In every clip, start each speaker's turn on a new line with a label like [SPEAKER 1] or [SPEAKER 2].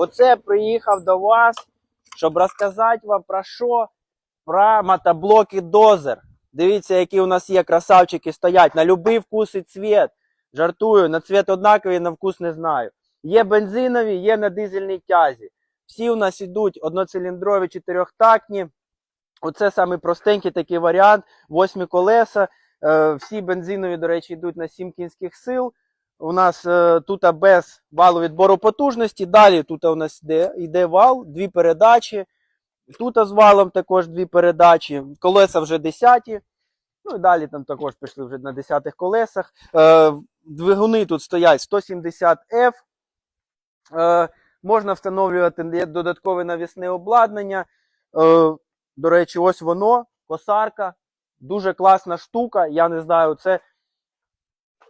[SPEAKER 1] Оце приїхав до вас, щоб розказати вам про що? Про мотоблоки Дозер. Дивіться, які у нас є красавчики стоять на будь-який вкус і цвіт. Жартую, на цвіт однаковий, на вкус не знаю. Є бензинові, є на дизельній тязі. Всі у нас ідуть одноциліндрові чотирьохтактні. Оце саме простенький такий варіант. Восьмі колеса. Е, всі бензинові, до речі, йдуть на 7 кінських сил. У нас е, тут без валу відбору потужності. Далі тут у нас йде, йде вал, дві передачі. Тут з валом також дві передачі. Колеса вже 10. Ну і далі там також пішли вже на 10 колесах. Е, двигуни тут стоять 170F. Е, можна встановлювати додаткове навісне обладнання. Е, до речі, ось воно, косарка. Дуже класна штука. Я не знаю, це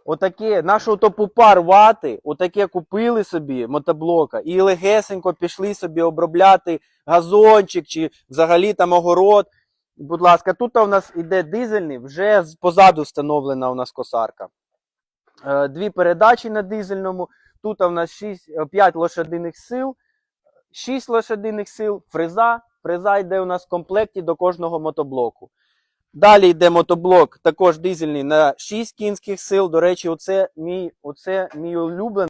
[SPEAKER 1] отаке, нашу топупа рвати, отаке купили собі мотоблока і легесенько пішли собі обробляти газончик чи взагалі там огород. Будь ласка, тут у нас іде дизельний, вже позаду встановлена у нас косарка. Е, Дві передачі на дизельному. Тут у нас 6, 5 лошадиних сил, 6 лошадиних сил, фреза. Фреза йде у нас в комплекті до кожного мотоблоку. Далі йде мотоблок, також дизельний на 6 кінських сил. До речі, оце мій, оце мій улюблений.